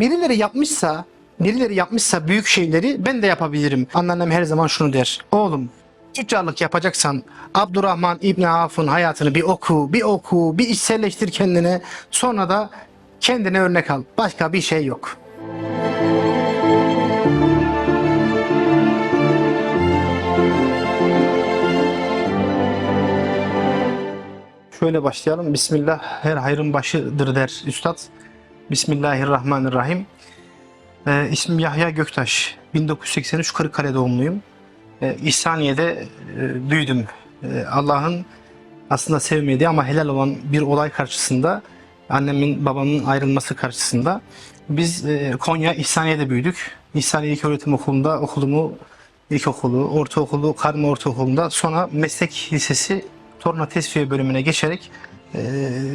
birileri yapmışsa, birileri yapmışsa büyük şeyleri ben de yapabilirim. Anneannem her zaman şunu der. Oğlum tüccarlık yapacaksan Abdurrahman İbni Avf'ın hayatını bir oku, bir oku, bir içselleştir kendine. Sonra da kendine örnek al. Başka bir şey yok. Şöyle başlayalım. Bismillah her hayrın başıdır der Üstad. Bismillahirrahmanirrahim. Ee, ismim Yahya Göktaş. 1983 Kırıkkale doğumluyum. Ee, İhsaniye'de e, büyüdüm. Ee, Allah'ın aslında sevmediği ama helal olan bir olay karşısında annemin babamın ayrılması karşısında biz e, Konya İhsaniye'de büyüdük. İhsaniye İlköğretim Okulu'nda okulumu ilkokulu, ortaokulu, karma ortaokulunda sonra meslek lisesi torna tesviye bölümüne geçerek e,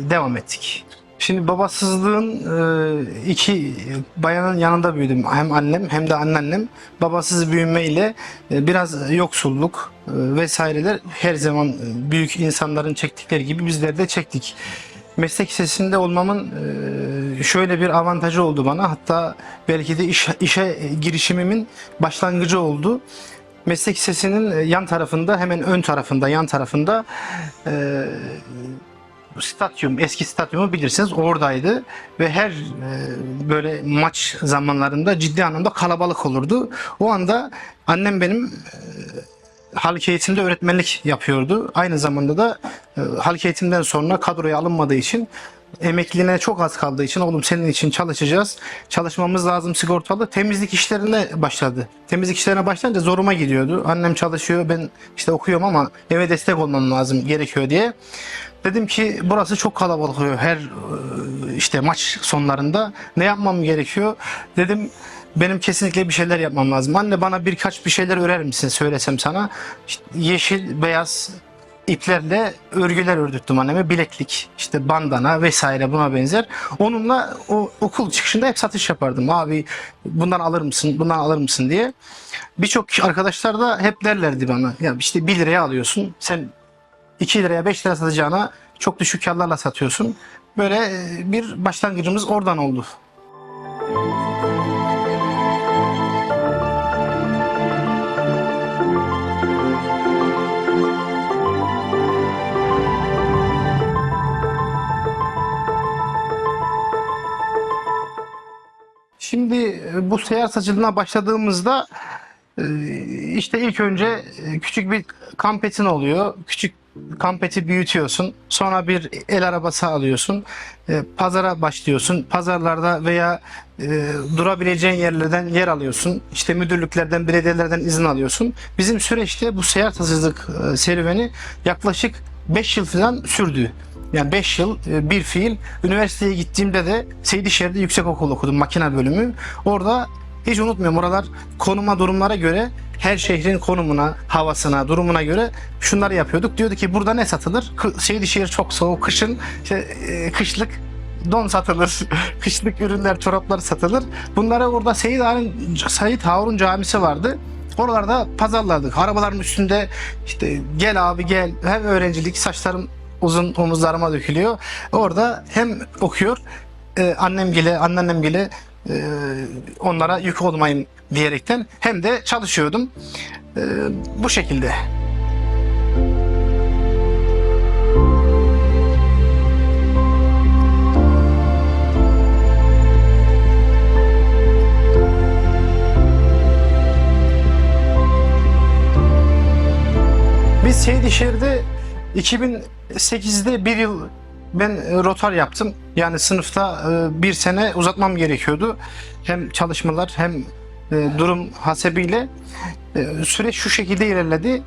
devam ettik. Şimdi babasızlığın e, iki bayanın yanında büyüdüm. Hem annem hem de anneannem. Babasız büyümeyle e, biraz yoksulluk e, vesaireler her zaman büyük insanların çektikleri gibi bizler de çektik. Meslek lisesinde olmamın şöyle bir avantajı oldu bana. Hatta belki de iş, işe girişimimin başlangıcı oldu. Meslek lisesinin yan tarafında hemen ön tarafında yan tarafında stadyum eski stadyumu bilirsiniz oradaydı ve her e, böyle maç zamanlarında ciddi anlamda kalabalık olurdu. O anda annem benim e, halk eğitimde öğretmenlik yapıyordu. Aynı zamanda da e, halk eğitimden sonra kadroya alınmadığı için emekliliğine çok az kaldığı için oğlum senin için çalışacağız. Çalışmamız lazım sigortalı. Temizlik işlerine başladı. Temizlik işlerine başlayınca zoruma gidiyordu. Annem çalışıyor ben işte okuyorum ama eve destek olmam lazım gerekiyor diye. Dedim ki burası çok kalabalık oluyor her e, işte maç sonlarında. Ne yapmam gerekiyor? Dedim benim kesinlikle bir şeyler yapmam lazım. Anne bana birkaç bir şeyler örer misin söylesem sana. İşte yeşil, beyaz iplerle örgüler ördürttüm anneme. Bileklik, işte bandana vesaire buna benzer. Onunla o okul çıkışında hep satış yapardım. Abi bundan alır mısın, bundan alır mısın diye. Birçok arkadaşlar da hep derlerdi bana. Ya işte 1 liraya alıyorsun. Sen 2 liraya 5 liraya satacağına çok düşük karlarla satıyorsun. Böyle e, bir başlangıcımız oradan oldu. Şimdi bu seyahat saçılığına başladığımızda e, işte ilk önce e, küçük bir kampetin oluyor. Küçük kampeti büyütüyorsun. Sonra bir el arabası alıyorsun. E, Pazara başlıyorsun. Pazarlarda veya durabileceğin yerlerden yer alıyorsun. İşte müdürlüklerden, belediyelerden izin alıyorsun. Bizim süreçte bu seyahat hazırlık serüveni yaklaşık 5 yıl falan sürdü. Yani 5 yıl e, bir fiil. Üniversiteye gittiğimde de Seydişehir'de yüksek okul okudum makine bölümü. Orada hiç unutmuyorum oralar konuma durumlara göre her şehrin konumuna, havasına, durumuna göre şunları yapıyorduk. Diyordu ki burada ne satılır? Seydişehir çok soğuk, kışın işte, e, kışlık don satılır, kışlık ürünler, çoraplar satılır. Bunları orada Seyit Harun, Seyit Harun Camisi vardı. Oralarda pazarladık. Arabaların üstünde işte gel abi gel. Hem öğrencilik saçlarım uzun omuzlarıma dökülüyor. Orada hem okuyor e, annem gile, anneannem gile e, onlara yük olmayayım diyerekten hem de çalışıyordum. E, bu şekilde. Biz Seydişehir'de 2008'de bir yıl ben e, rotar yaptım. Yani sınıfta e, bir sene uzatmam gerekiyordu. Hem çalışmalar hem e, durum hasebiyle süreç şu şekilde ilerledi.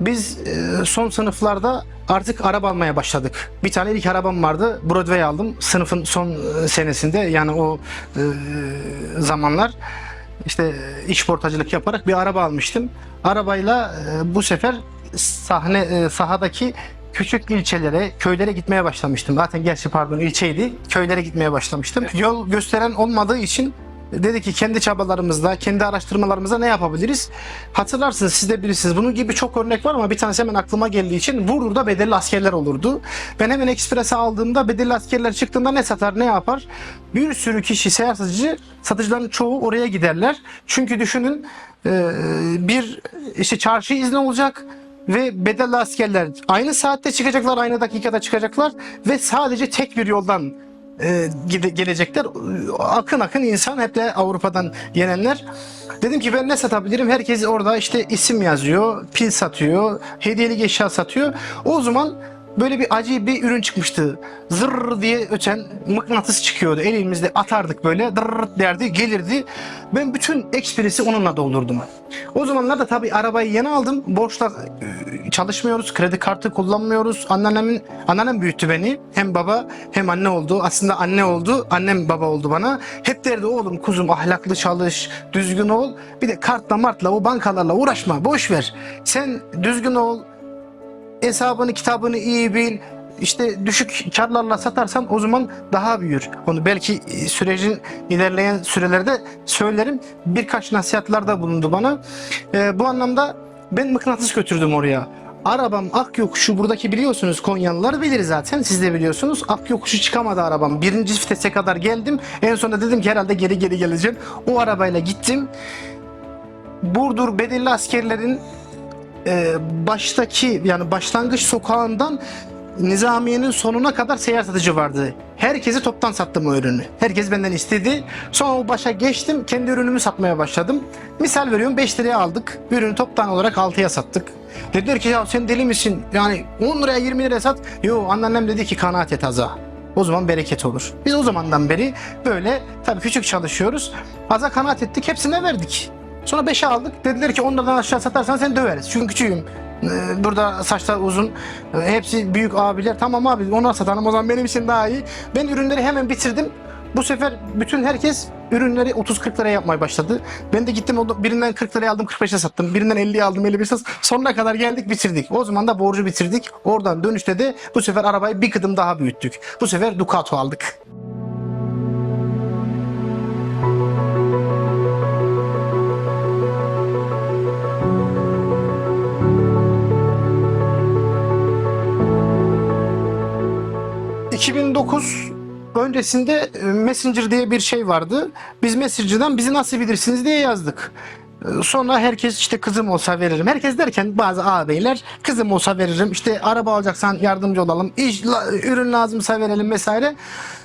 Biz son sınıflarda artık araba almaya başladık. Bir tane ilk arabam vardı. Broadway aldım. Sınıfın son senesinde yani o zamanlar işte iş portacılık yaparak bir araba almıştım. Arabayla bu sefer sahne e, sahadaki küçük ilçelere, köylere gitmeye başlamıştım. Zaten gerçi pardon ilçeydi. Köylere gitmeye başlamıştım. Yol gösteren olmadığı için dedi ki kendi çabalarımızla, kendi araştırmalarımızla ne yapabiliriz? Hatırlarsınız siz de bilirsiniz. Bunun gibi çok örnek var ama bir tanesi hemen aklıma geldiği için Burdur'da bedelli askerler olurdu. Ben hemen Ekspres'e aldığımda bedelli askerler çıktığında ne satar, ne yapar? Bir sürü kişi, seyahat satıcı, satıcıların çoğu oraya giderler. Çünkü düşünün e, bir işte çarşı izni olacak ve bedelli askerler aynı saatte çıkacaklar, aynı dakikada çıkacaklar ve sadece tek bir yoldan e, gelecekler. Akın akın insan hep de Avrupa'dan gelenler. Dedim ki ben ne satabilirim? Herkes orada işte isim yazıyor, pil satıyor, hediyelik eşya satıyor. O zaman böyle bir acı bir ürün çıkmıştı. Zırr diye öten mıknatıs çıkıyordu. Elimizde atardık böyle dırr derdi gelirdi. Ben bütün ekspresi onunla doldurdum. O zamanlar da tabii arabayı yeni aldım. Borçla e, çalışmıyoruz. Kredi kartı kullanmıyoruz. Anneannemin anneannem büyüttü beni. Hem baba hem anne oldu. Aslında anne oldu. Annem baba oldu bana. Hep derdi oğlum kuzum ahlaklı çalış, düzgün ol. Bir de kartla martla o bankalarla uğraşma. Boş ver. Sen düzgün ol. Hesabını kitabını iyi bil. İşte düşük karlarla satarsan o zaman daha büyür. Onu belki e, sürecin ilerleyen sürelerde söylerim. Birkaç nasihatlarda bulundu bana. Ee, bu anlamda ben mıknatıs götürdüm oraya. Arabam ak yokuşu buradaki biliyorsunuz Konyalılar bilir zaten siz de biliyorsunuz. Ak yokuşu çıkamadı arabam. Birinci vitese kadar geldim. En sonunda dedim ki herhalde geri geri geleceğim. O arabayla gittim. Burdur bedelli askerlerin e, baştaki yani başlangıç sokağından Nizamiye'nin sonuna kadar seyyar satıcı vardı. Herkesi toptan sattım o ürünü. Herkes benden istedi. Sonra o başa geçtim. Kendi ürünümü satmaya başladım. Misal veriyorum 5 liraya aldık. Ürünü toptan olarak 6'ya sattık. Dediler ki ya sen deli misin? Yani 10 liraya 20 liraya sat. Yo anneannem dedi ki kanaat et aza. O zaman bereket olur. Biz o zamandan beri böyle tabii küçük çalışıyoruz. Aza kanaat ettik hepsine verdik. Sonra 5'e aldık. Dediler ki onlardan aşağı satarsan seni döveriz. Çünkü küçüğüm. Ee, Burada saçlar uzun. Ee, Hepsi büyük abiler. Tamam abi onlar satalım o zaman benim için daha iyi. Ben ürünleri hemen bitirdim. Bu sefer bütün herkes ürünleri 30-40 liraya yapmaya başladı. Ben de gittim birinden 40 liraya aldım 45'e sattım. Birinden 50'ye aldım 51'e sattım. Sonuna kadar geldik bitirdik. O zaman da borcu bitirdik. Oradan dönüşte de bu sefer arabayı bir kıdım daha büyüttük. Bu sefer Ducato aldık. ...2009 öncesinde e, Messenger diye bir şey vardı. Biz Messenger'dan bizi nasıl bilirsiniz diye yazdık. E, Sonra herkes işte kızım olsa veririm. Herkes derken bazı ağabeyler kızım olsa veririm. İşte araba alacaksan yardımcı olalım. İş, la- ürün lazımsa verelim vesaire.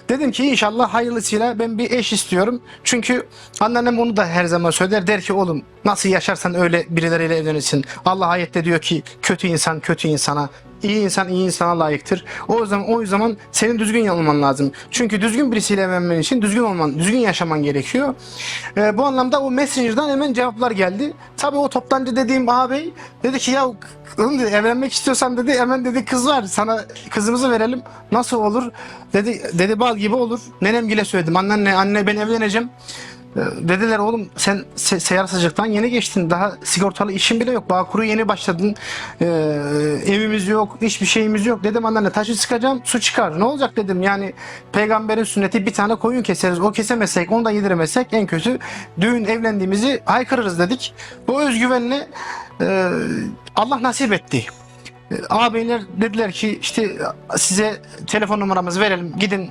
Dedim ki inşallah hayırlısıyla ben bir eş istiyorum. Çünkü anneannem onu da her zaman söyler. Der ki oğlum nasıl yaşarsan öyle birileriyle evlenirsin. Allah ayette diyor ki kötü insan kötü insana İyi insan iyi insana layıktır. O zaman o zaman senin düzgün olman lazım. Çünkü düzgün birisiyle evlenmen için düzgün olman, düzgün yaşaman gerekiyor. Ee, bu anlamda o Messenger'dan hemen cevaplar geldi. Tabii o toptancı dediğim ağabey dedi ki ya oğlum dedi evlenmek istiyorsan dedi hemen dedi kız var sana kızımızı verelim. Nasıl olur? Dedi dedi bal gibi olur. Nenemgile söyledim. Anneanne anne ben evleneceğim. Ee, Dediler oğlum sen se- seyyar satıcılıktan yeni geçtin. Daha sigortalı işin bile yok. Bağkur'u yeni başladın. Ee, evimiz yok, hiçbir şeyimiz yok. Dedim anneanne taşı sıkacağım, su çıkar. Ne olacak dedim. Yani peygamberin sünneti bir tane koyun keseriz. O kesemezsek, onu da yediremezsek en kötü düğün evlendiğimizi haykırırız dedik. Bu özgüvenle e, Allah nasip etti. E, Ağabeyler dediler ki işte size telefon numaramızı verelim. Gidin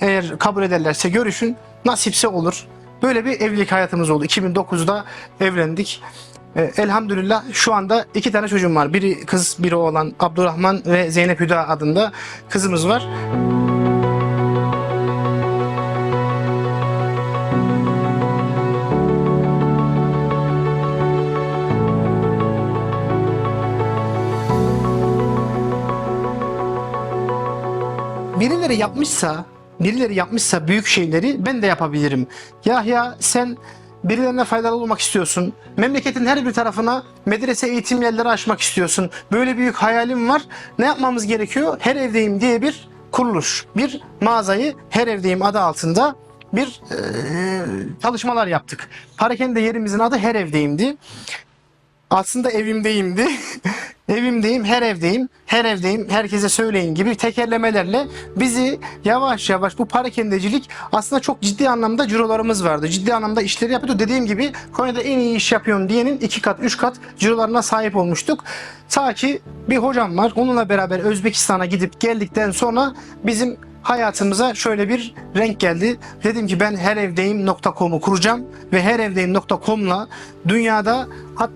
eğer kabul ederlerse görüşün. Nasipse olur. Böyle bir evlilik hayatımız oldu. 2009'da evlendik. Ee, elhamdülillah şu anda iki tane çocuğum var. Biri kız, biri oğlan. Abdurrahman ve Zeynep Hüda adında kızımız var. birileri yapmışsa, birileri yapmışsa büyük şeyleri ben de yapabilirim. Yahya sen birilerine faydalı olmak istiyorsun. Memleketin her bir tarafına medrese eğitim yerleri açmak istiyorsun. Böyle büyük hayalim var. Ne yapmamız gerekiyor? Her evdeyim diye bir kuruluş, bir mağazayı her evdeyim adı altında bir eee, çalışmalar yaptık. Parakende yerimizin adı her evdeyimdi. Aslında evimdeyimdi. Evimdeyim, her evdeyim, her evdeyim, herkese söyleyin gibi tekerlemelerle bizi yavaş yavaş bu parakendecilik aslında çok ciddi anlamda cirolarımız vardı. Ciddi anlamda işleri yapıyordu. Dediğim gibi Konya'da en iyi iş yapıyorum diyenin iki kat, üç kat cirolarına sahip olmuştuk. Ta ki bir hocam var. Onunla beraber Özbekistan'a gidip geldikten sonra bizim hayatımıza şöyle bir renk geldi. Dedim ki ben herevdeyim.com'u kuracağım ve herevdeyim.com'la dünyada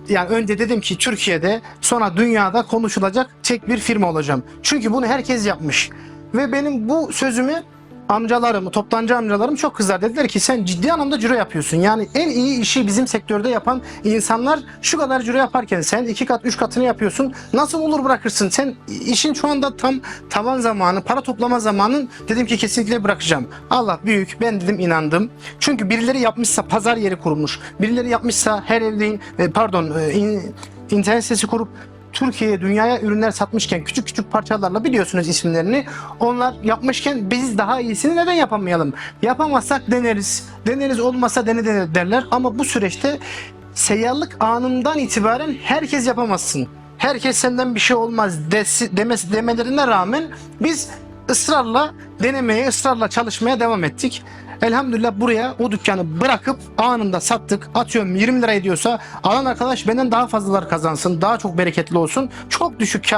yani önce dedim ki Türkiye'de sonra dünyada konuşulacak tek bir firma olacağım. Çünkü bunu herkes yapmış. Ve benim bu sözümü amcalarım, toptancı amcalarım çok kızar. Dediler ki sen ciddi anlamda ciro yapıyorsun. Yani en iyi işi bizim sektörde yapan insanlar şu kadar ciro yaparken sen iki kat, üç katını yapıyorsun. Nasıl olur bırakırsın? Sen işin şu anda tam tavan zamanı, para toplama zamanın dedim ki kesinlikle bırakacağım. Allah büyük. Ben dedim inandım. Çünkü birileri yapmışsa pazar yeri kurmuş. Birileri yapmışsa her evdeyin, e, pardon, e, in- internet sitesi kurup Türkiye'ye, dünyaya ürünler satmışken küçük küçük parçalarla biliyorsunuz isimlerini. Onlar yapmışken biz daha iyisini neden yapamayalım? Yapamazsak deneriz. Deneriz olmasa dene derler. Ama bu süreçte seyyarlık anından itibaren herkes yapamazsın. Herkes senden bir şey olmaz desi, demesi, demelerine rağmen biz ısrarla denemeye, ısrarla çalışmaya devam ettik. Elhamdülillah buraya o dükkanı bırakıp anında sattık. Atıyorum 20 lira ediyorsa alan arkadaş benden daha fazlalar kazansın. Daha çok bereketli olsun. Çok düşük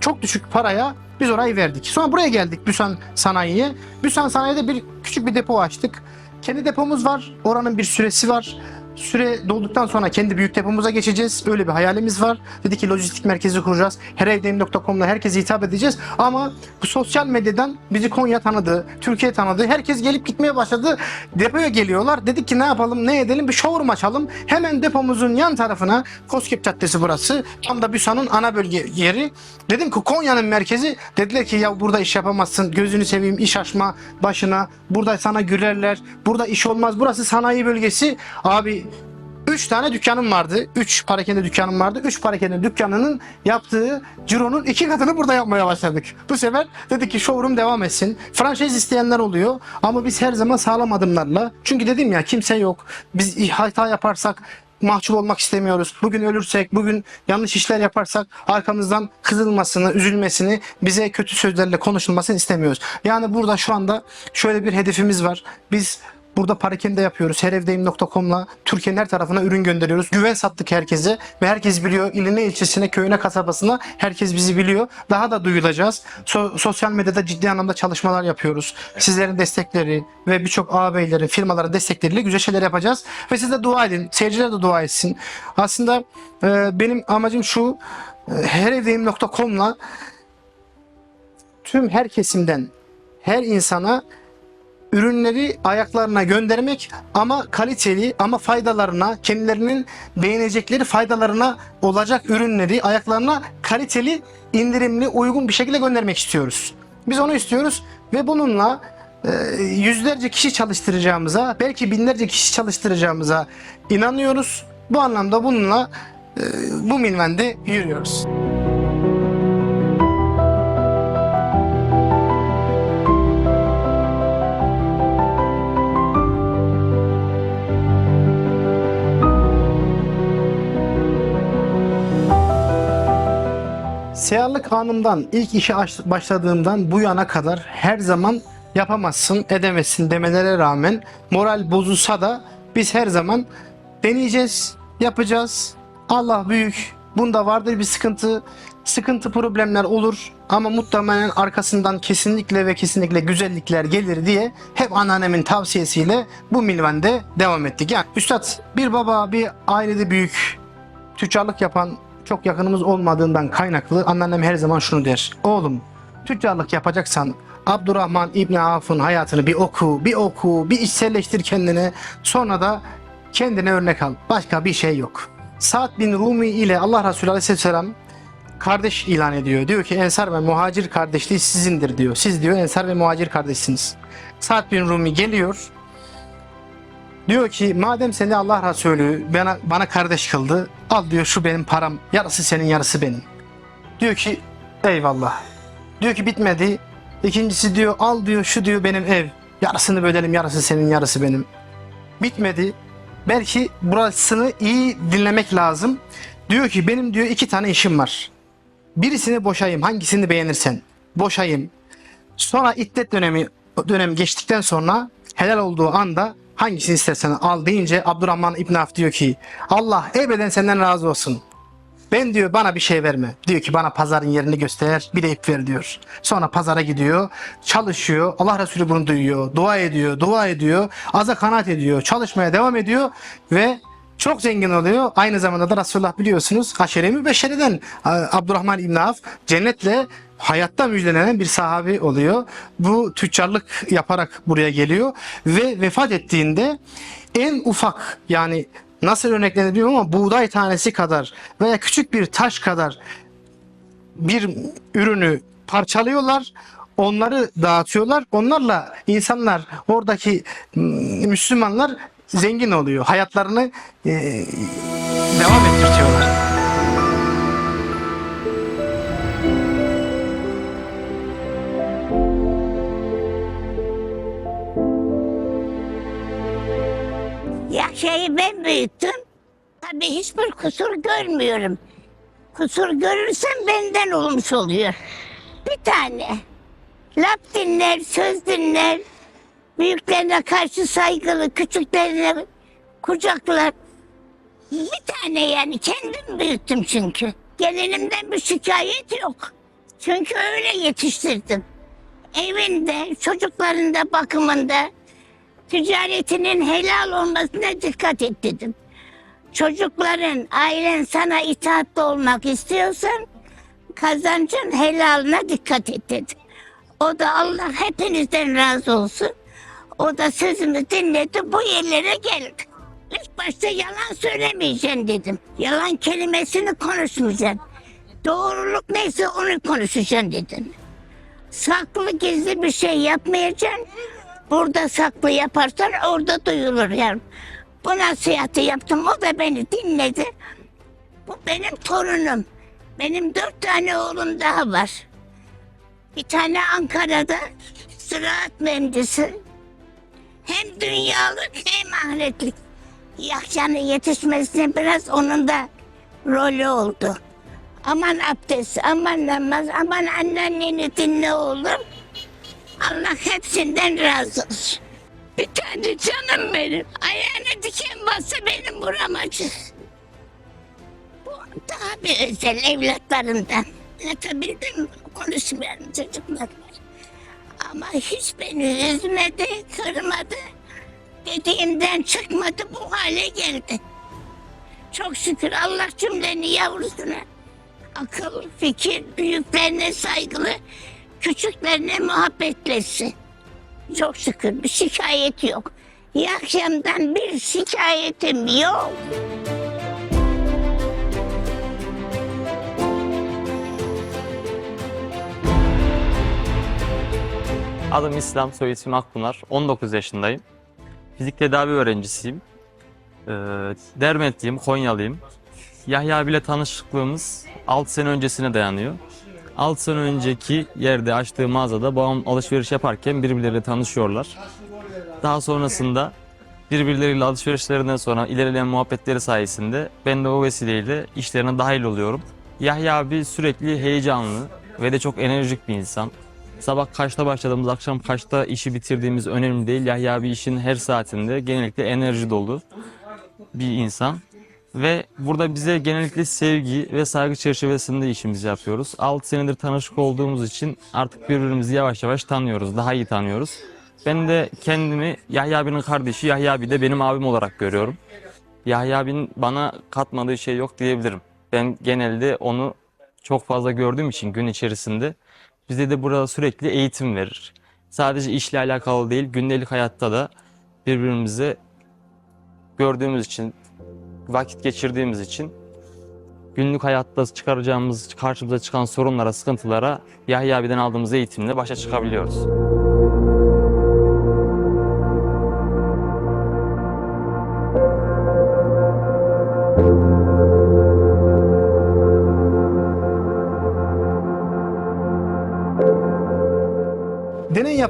çok düşük paraya biz orayı verdik. Sonra buraya geldik Büsan Sanayi'ye. Büsan Sanayi'de bir küçük bir depo açtık. Kendi depomuz var. Oranın bir süresi var. Süre dolduktan sonra kendi büyük depomuza geçeceğiz. Öyle bir hayalimiz var. Dedi ki lojistik merkezi kuracağız. Herevdeyim.com'la herkese hitap edeceğiz. Ama bu sosyal medyadan bizi Konya tanıdı, Türkiye tanıdı. Herkes gelip gitmeye başladı. Depoya geliyorlar. Dedik ki ne yapalım, ne edelim? Bir showroom açalım. Hemen depomuzun yan tarafına Koskep Caddesi burası. Tam da Büsa'nın ana bölge yeri. Dedim ki Konya'nın merkezi. Dediler ki ya burada iş yapamazsın. Gözünü seveyim iş açma başına. Burada sana gülerler. Burada iş olmaz. Burası sanayi bölgesi. Abi 3 tane dükkanım vardı. 3 parakende dükkanım vardı. 3 parakende dükkanının yaptığı cironun iki katını burada yapmaya başladık. Bu sefer dedik ki showroom devam etsin. Franchise isteyenler oluyor ama biz her zaman sağlam adımlarla. Çünkü dedim ya kimse yok. Biz hata yaparsak mahcup olmak istemiyoruz. Bugün ölürsek, bugün yanlış işler yaparsak arkamızdan kızılmasını, üzülmesini, bize kötü sözlerle konuşulmasını istemiyoruz. Yani burada şu anda şöyle bir hedefimiz var. Biz Burada parakende yapıyoruz. Herevdeyim.com'la Türkiye'nin her tarafına ürün gönderiyoruz. Güven sattık herkese ve herkes biliyor. İline, ilçesine, köyüne, kasabasına herkes bizi biliyor. Daha da duyulacağız. So- sosyal medyada ciddi anlamda çalışmalar yapıyoruz. Sizlerin destekleri ve birçok ağabeylerin, firmaların destekleriyle güzel şeyler yapacağız. Ve siz de dua edin. Seyirciler de dua etsin. Aslında e, benim amacım şu. E, herevdeyim.com'la tüm her kesimden her insana ürünleri ayaklarına göndermek ama kaliteli ama faydalarına kendilerinin beğenecekleri faydalarına olacak ürünleri ayaklarına kaliteli indirimli uygun bir şekilde göndermek istiyoruz. Biz onu istiyoruz ve bununla e, yüzlerce kişi çalıştıracağımıza belki binlerce kişi çalıştıracağımıza inanıyoruz. Bu anlamda bununla e, bu minvende yürüyoruz. Seyahatlik anımdan ilk işe başladığımdan bu yana kadar her zaman yapamazsın, edemezsin demelere rağmen moral bozulsa da biz her zaman deneyeceğiz, yapacağız. Allah büyük. Bunda vardır bir sıkıntı. Sıkıntı problemler olur ama muhtemelen arkasından kesinlikle ve kesinlikle güzellikler gelir diye hep anneannemin tavsiyesiyle bu milvende devam ettik. Yani üstad bir baba bir ailede büyük tüccarlık yapan çok yakınımız olmadığından kaynaklı anneannem her zaman şunu der. Oğlum tüccarlık yapacaksan Abdurrahman İbni Avf'ın hayatını bir oku, bir oku, bir içselleştir kendine. Sonra da kendine örnek al. Başka bir şey yok. Sa'd bin Rumi ile Allah Resulü Aleyhisselam kardeş ilan ediyor. Diyor ki Ensar ve Muhacir kardeşliği sizindir diyor. Siz diyor Ensar ve Muhacir kardeşsiniz. Sa'd bin Rumi geliyor. Diyor ki madem seni Allah Resulü bana, bana kardeş kıldı al diyor şu benim param yarısı senin yarısı benim. Diyor ki eyvallah. Diyor ki bitmedi. İkincisi diyor al diyor şu diyor benim ev. Yarısını bölelim yarısı senin yarısı benim. Bitmedi. Belki burasını iyi dinlemek lazım. Diyor ki benim diyor iki tane işim var. Birisini boşayayım hangisini beğenirsen. Boşayayım. Sonra iddet dönemi dönem geçtikten sonra helal olduğu anda hangisini istersen al deyince Abdurrahman İbn Avf diyor ki Allah ebeden senden razı olsun. Ben diyor bana bir şey verme. Diyor ki bana pazarın yerini göster bir de ip ver diyor. Sonra pazara gidiyor çalışıyor. Allah Resulü bunu duyuyor. Dua ediyor dua ediyor. Aza kanaat ediyor. Çalışmaya devam ediyor ve çok zengin oluyor. Aynı zamanda da Resulullah biliyorsunuz Haşere-i Beşere'den Abdurrahman İbn Avf cennetle hayatta müjdelenen bir sahabi oluyor. Bu tüccarlık yaparak buraya geliyor ve vefat ettiğinde en ufak yani nasıl örneklenebiliyor ama buğday tanesi kadar veya küçük bir taş kadar bir ürünü parçalıyorlar. Onları dağıtıyorlar. Onlarla insanlar oradaki Müslümanlar zengin oluyor. Hayatlarını e, devam ettirtiyorlar. Yahşa'yı ben büyüttüm. Tabii hiçbir kusur görmüyorum. Kusur görürsem benden olmuş oluyor. Bir tane. Laf dinler, söz dinler. Büyüklerine karşı saygılı, küçüklerine kucaklar. Bir tane yani kendim büyüttüm çünkü. Gelinimden bir şikayet yok. Çünkü öyle yetiştirdim. Evinde, çocuklarında bakımında ticaretinin helal olmasına dikkat et dedim. Çocukların, ailen sana itaatli olmak istiyorsan kazancın helalına dikkat et dedim. O da Allah hepinizden razı olsun. O da sözümü dinledi bu yerlere geldi. İlk başta yalan söylemeyeceksin dedim. Yalan kelimesini konuşmayacaksın. Doğruluk neyse onu konuşacaksın dedim. Saklı gizli bir şey yapmayacaksın. Burada saklı yaparsan orada duyulur yani. Bu nasihati yaptım o da beni dinledi. Bu benim torunum. Benim dört tane oğlum daha var. Bir tane Ankara'da ziraat mühendisi. Hem dünyalık hem ahiretlik. Yakşanın yetişmesine biraz onun da rolü oldu. Aman abdest, aman namaz, aman anneni dinle oğlum. Allah hepsinden razı olsun. Bir tane canım benim. Ayağına diken bassa benim buram acır. Bu daha bir özel evlatlarından. Anlatabildim mi? Konuşmayan çocuklar. Ama hiç beni üzmedi, kırmadı. Dediğimden çıkmadı, bu hale geldi. Çok şükür Allah cümleni yavrusuna akıl, fikir, büyüklerine saygılı, küçüklerine muhabbetlesin. Çok şükür bir şikayet yok. İyi akşamdan bir şikayetim yok. Adım İslam, soy ismim Akpınar. 19 yaşındayım. Fizik tedavi öğrencisiyim. Ee, Dermentliyim, Konyalıyım. Yahya abiyle tanışıklığımız 6 sene öncesine dayanıyor. 6 sene önceki yerde açtığı mağazada babam alışveriş yaparken birbirleriyle tanışıyorlar. Daha sonrasında birbirleriyle alışverişlerinden sonra ilerleyen muhabbetleri sayesinde ben de o vesileyle işlerine dahil oluyorum. Yahya abi sürekli heyecanlı ve de çok enerjik bir insan. Sabah kaçta başladığımız, akşam kaçta işi bitirdiğimiz önemli değil. Yahya abi işin her saatinde genellikle enerji dolu bir insan. Ve burada bize genellikle sevgi ve saygı çerçevesinde işimizi yapıyoruz. 6 senedir tanışık olduğumuz için artık birbirimizi yavaş yavaş tanıyoruz, daha iyi tanıyoruz. Ben de kendimi Yahya abinin kardeşi, Yahya abi de benim abim olarak görüyorum. Yahya abinin bana katmadığı şey yok diyebilirim. Ben genelde onu çok fazla gördüğüm için gün içerisinde bize de burada sürekli eğitim verir. Sadece işle alakalı değil, gündelik hayatta da birbirimize gördüğümüz için, vakit geçirdiğimiz için günlük hayatta çıkaracağımız, karşımıza çıkan sorunlara, sıkıntılara Yahya abiden aldığımız eğitimle başa çıkabiliyoruz.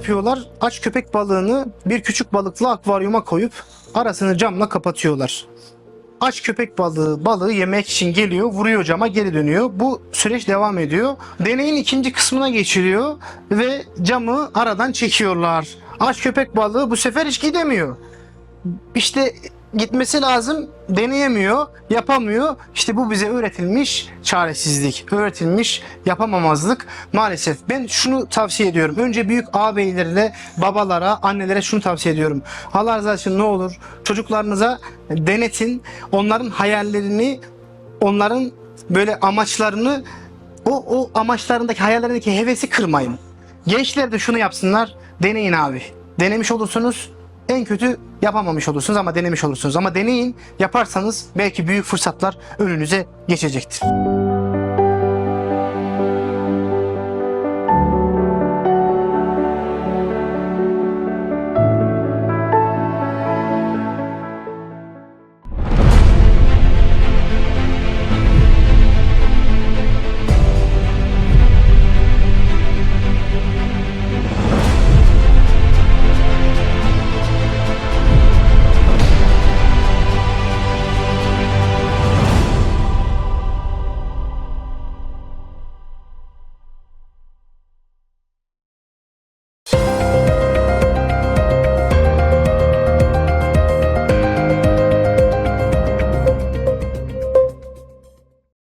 Yapıyorlar. Aç köpek balığını bir küçük balıklı akvaryuma koyup arasını camla kapatıyorlar. aç köpek balığı balığı yemek için geliyor, vuruyor cama, geri dönüyor. Bu süreç devam ediyor. Deneyin ikinci kısmına geçiliyor ve camı aradan çekiyorlar. Aç köpek balığı bu sefer hiç gidemiyor. İşte gitmesi lazım, deneyemiyor, yapamıyor. İşte bu bize öğretilmiş çaresizlik, öğretilmiş yapamamazlık. Maalesef ben şunu tavsiye ediyorum. Önce büyük ağabeylerle, babalara, annelere şunu tavsiye ediyorum. Allah razı olsun ne olur çocuklarınıza denetin. Onların hayallerini, onların böyle amaçlarını o, o amaçlarındaki hayallerindeki hevesi kırmayın. Gençler de şunu yapsınlar. Deneyin abi. Denemiş olursunuz. En kötü yapamamış olursunuz ama denemiş olursunuz. Ama deneyin, yaparsanız belki büyük fırsatlar önünüze geçecektir.